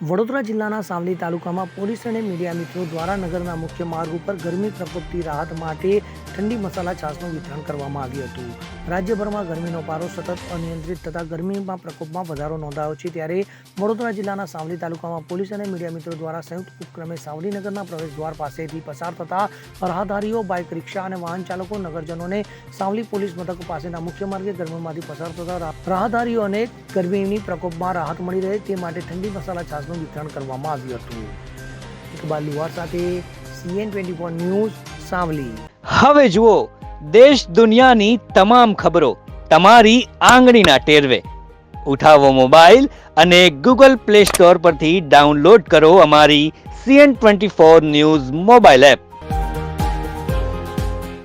વડોદરા જિલ્લાના સાવલી તાલુકામાં પોલીસ અને મીડિયા મિત્રો દ્વારા નગરના મુખ્ય માર્ગ ઉપર ગરમી પ્રકોપથી રાહત માટે ઠંડી મસાલા છાશનું વિતરણ કરવામાં આવ્યું હતું. રાજ્યભરમાં ગરમીનો પારો સતત અનિયંત્રિત થતાં ગરમીમાં પ્રકોપમાં વધારો નોંધાયો છે ત્યારે વડોદરા જિલ્લાના સાવલી તાલુકામાં પોલીસ અને મીડિયા મિત્રો દ્વારા સંયુક્ત ઉપક્રમે સાવલી નગરના પ્રવેશ દ્વાર પાસેથી પસાર થતા રાહદારીઓ, બાઇક રિક્ષા અને વાહન ચાલકો નગરજનોને સાવલી પોલીસ મથક પાસેના મુખ્ય માર્ગે ગરમીમાંથી પસાર થતા રાહદારીઓને ગરમીની પ્રકોપમાં રાહત મળી રહે તે માટે ઠંડી મસાલા છાશનું વિતરણ કરવામાં આવ્યું હતું. ઇકબાલ લુહાર સાથે CN twenty four news, Savli. હવે જુઓ, દેશ દુનિયાની તમામ ખબરો તમારી આંગળીના ટેરવે. ઉઠાવો મોબાઈલ અને ગૂગલ પ્લે સ્ટોર પરથી ડાઉનલોડ કરો અમારી CN twenty four news mobile app.